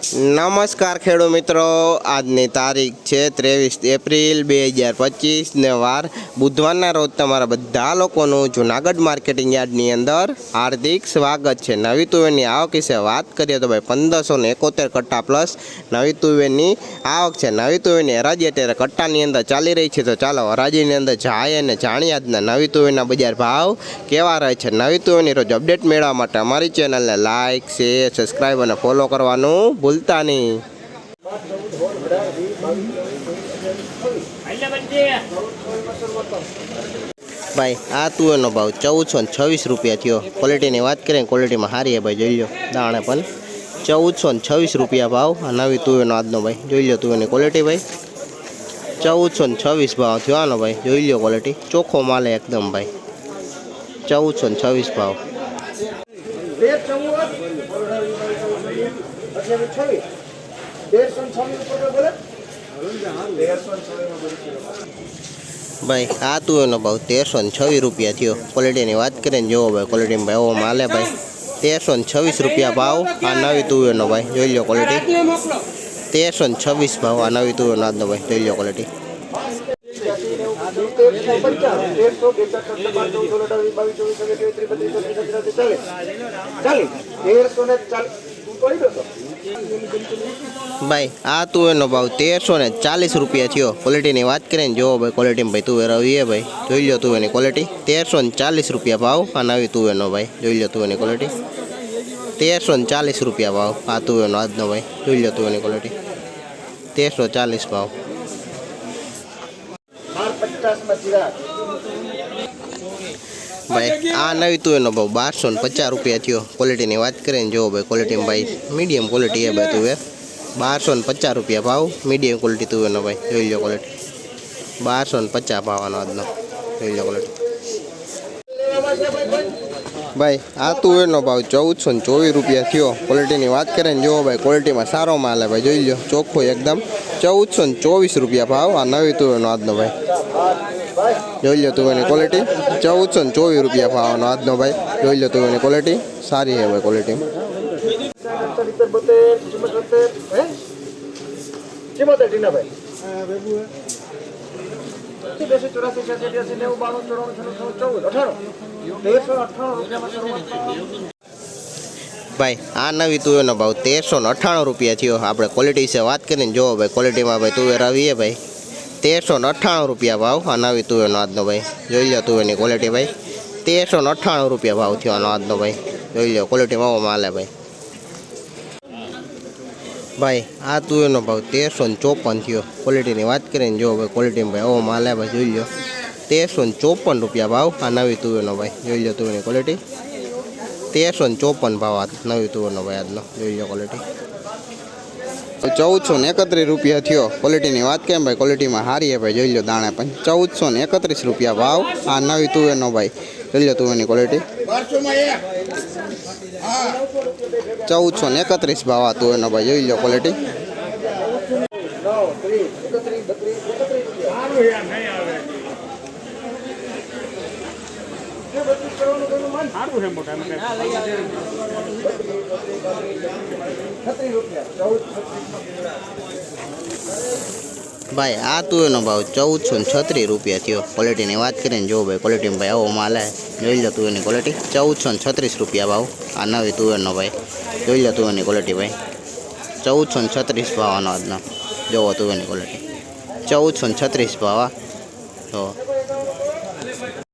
નમસ્કાર ખેડૂત મિત્રો, આજની તારીખ છે ત્રેવીસ એપ્રિલ બે હજાર પચીસને વાર બુધવારના રોજ તમારા બધા લોકોનું જુનાગઢ માર્કેટિંગ યાર્ડની અંદર હાર્દિક સ્વાગત છે. નવી તુવેરની આવક વિશે વાત કરીએ તો ભાઈ પંદરસો ને એકોતેર કટ્ટા પ્લસ નવી તુવેરની આવક છે. નવી તુવેરની હરાજી અત્યારે કટ્ટાની અંદર ચાલી રહી છે. તો ચાલો હરાજીની અંદર જાય અને જાણીએ આજના નવી તુવેરના બજાર ભાવ કેવા રહે છે. નવી તુવેરની રોજ અપડેટ મેળવવા માટે અમારી ચેનલને લાઇક શેર સબસ્ક્રાઈબ અને ફોલો કરવાનું ભૂલતા નહીં ભાઈ, આ તુવેરનો ભાવ ચૌદસો ને છવ્વીસ રૂપિયા થયો. ક્વોલિટીની વાત કરીએ ક્વોલિટીમાં સારી હે ભાઈ, જોઈ લો દાણે પણ. ચૌદસો ને છવ્વીસ રૂપિયા ભાવ, આ નવી તુવેરનો આજનો ભાઈ. જોઈ લો તુવેરની ક્વોલિટી ભાઈ. ચૌદસો ને છવ્વીસ ભાવ થયો આનો ભાઈ. જોઈ લો ક્વોલિટી. ચોખ્ખો માલે એકદમ ભાઈ. ચૌદસો ને છવ્વીસ ભાવ. ચૌદ અઠ્યાવીસ છવ્વીસ તેરસો ને છવ્વીસ રૂપિયા બોલે? ભાઈ આ તુવેરનો ભાવ તેરસો ને છવ્વીસ રૂપિયા થયો. ક્વોલિટીની વાત કરીએ ને જોવો ભાઈ ક્વોલિટીમાં ભાઈ એવો માલે ભાઈ. તેરસો ને છવ્વીસ રૂપિયા ભાવ આ નવી તુવેરનો ભાઈ. જોઈ લો ક્વોલિટી તેરસો ને છવ્વીસ ભાવ આ નવી તુવેરનો આજનો ભાઈ. જોઈ લો ક્વોલિટી ભાઈ, આ તુવેરનો ભાવ તેરસો ને ચાલીસ રૂપિયા થયો. ક્વોલિટીની વાત કરીએ ને જોવો ભાઈ ક્વોલિટીમાં ભાઈ તુવેર આવી છે ભાઈ. જોઈ લો તુવેરની ક્વોલિટી તેરસો ને ચાલીસ રૂપિયા ભાવ, આ નવી તુવેરનો ભાઈ. જોઈ લો તુવેરની ક્વોલિટી તેરસો ને ચાલીસ રૂપિયા ભાવ, આ તુવેરનો આજનો ભાઈ. જોઈ લો તુવેરની ક્વોલિટી તેરસો ચાલીસ ભાવ. ભાઈ, આ નવી તુવેરનો ભાવ બારસો ને પચાસ રૂપિયા થયો. ક્વોલિટીની વાત કરીએ ને જોવો ભાઈ ક્વોલિટીમાં ભાઈ મીડિયમ ક્વોલિટી એ ભાઈ તુવેર બારસો ને પચાસ રૂપિયા ભાવ મીડિયમ ક્વોલિટી તુવેરનો ભાઈ, જોઈ લો ક્વોલિટી બારસો ને પચાસ ભાવનો આજનો, જોઈ લો ક્વોલિટી ભાઈ આ તુવેરનો ભાવ ચૌદસો ને ચોવીસ રૂપિયા થયો ક્વોલિટીની વાત કરીએ ને જુઓ ભાઈ ક્વોલિટીમાં સારો માલ ભાઈ જોઈ લો ચોખ્ખો એકદમ ચૌદસો ને ચોવીસ રૂપિયા ભાવ આ નવી તુવેરનો આજનો ભાઈ જોઈ લો તુવેરની ક્વોલિટી ચૌદસો ને ચોવીસ રૂપિયા ભાવનો આજનો ભાઈ જોઈ લો તુવેરની ક્વોલિટી સારી છે ભાઈ ક્વોલિટી સિત્તેર ટીનાભાઈ બેસી, ચોરાસી છ્યાસી અઠ્યાસી નેવું, બાણું, ચોરાણું છન્નું ચૌદ, અઠાણું. તેરસો ભાઈ, આ નવી તુવેરનો ભાવ તેરસો ને અઠ્ઠાણું રૂપિયા થયો. આપણે ક્વોલિટી વિશે વાત કરીને જોવો ભાઈ. ક્વોલિટીમાં ભાઈ તુવેર રવીએ ભાઈ. તેરસો ને અઠ્ઠાણું રૂપિયા ભાવ આ નવી તુવેરનો આજનો ભાઈ. જોઈ લો તુવેરની ક્વોલિટી ભાઈ. તેરસો ને અઠ્ઠાણું રૂપિયા ભાવ થયો આનો આજનો ભાઈ. જોઈ લો ક્વોલિટીમાં આવો માલે ભાઈ. ભાઈ, આ તુવેરનો ભાવ તેરસો ને ચોપન થયો. ક્વોલિટીની વાત કરીને જો ભાઈ ક્વોલિટીમાં ભાઈ ઓ માલ ભાઈ જોઈ લો તેરસો ને ચોપન રૂપિયા ભાવ આ નવી તુવેરનો ભાઈ. જોઈ લો તુવેરની ક્વોલિટી તેરસો ને ચોપન ભાવ આ નવી તુવેરનો ભાઈ આજનો. જોઈ લો ક્વોલિટી ચૌદસો ને એકત્રીસ રૂપિયા થયો. ક્વોલિટીની વાત કેમ ભાઈ? ક્વોલિટીમાં હારી ભાઈ, જોઈ લો દાણે પણ. ચૌદસો ને એકત્રીસ રૂપિયા ભાવ આ નવી તુવેરનો ભાઈ. જોઈ લો તુવેરની ક્વોલિટી ચૌદસો ને એકત્રીસ ભાવ હતું એનો ભાઈ. જોઈ લો ક્વોલિટી રૂપિયા ભાઈ, આ તુવેરનો ભાવ ચૌદસો ને છત્રીસ રૂપિયા થયો. ક્વોલિટીની વાત કરીને જો ભાઈ ક્વોલિટીમાં ભાઈ આવો માલ જોઈ લો તુવેરની ક્વોલિટી ચૌદસો ને છત્રીસ રૂપિયા ભાવ. આ નવી તુવેરનો ભાઈ. જોઈ લો તુવેરની ક્વોલિટી ભાઈ. ચૌદસો ને છત્રીસ ભાવ આનો આજનો. જોવો તુવેરની ક્વોલિટી ચૌદસો ને છત્રીસ ભાવ આ જો.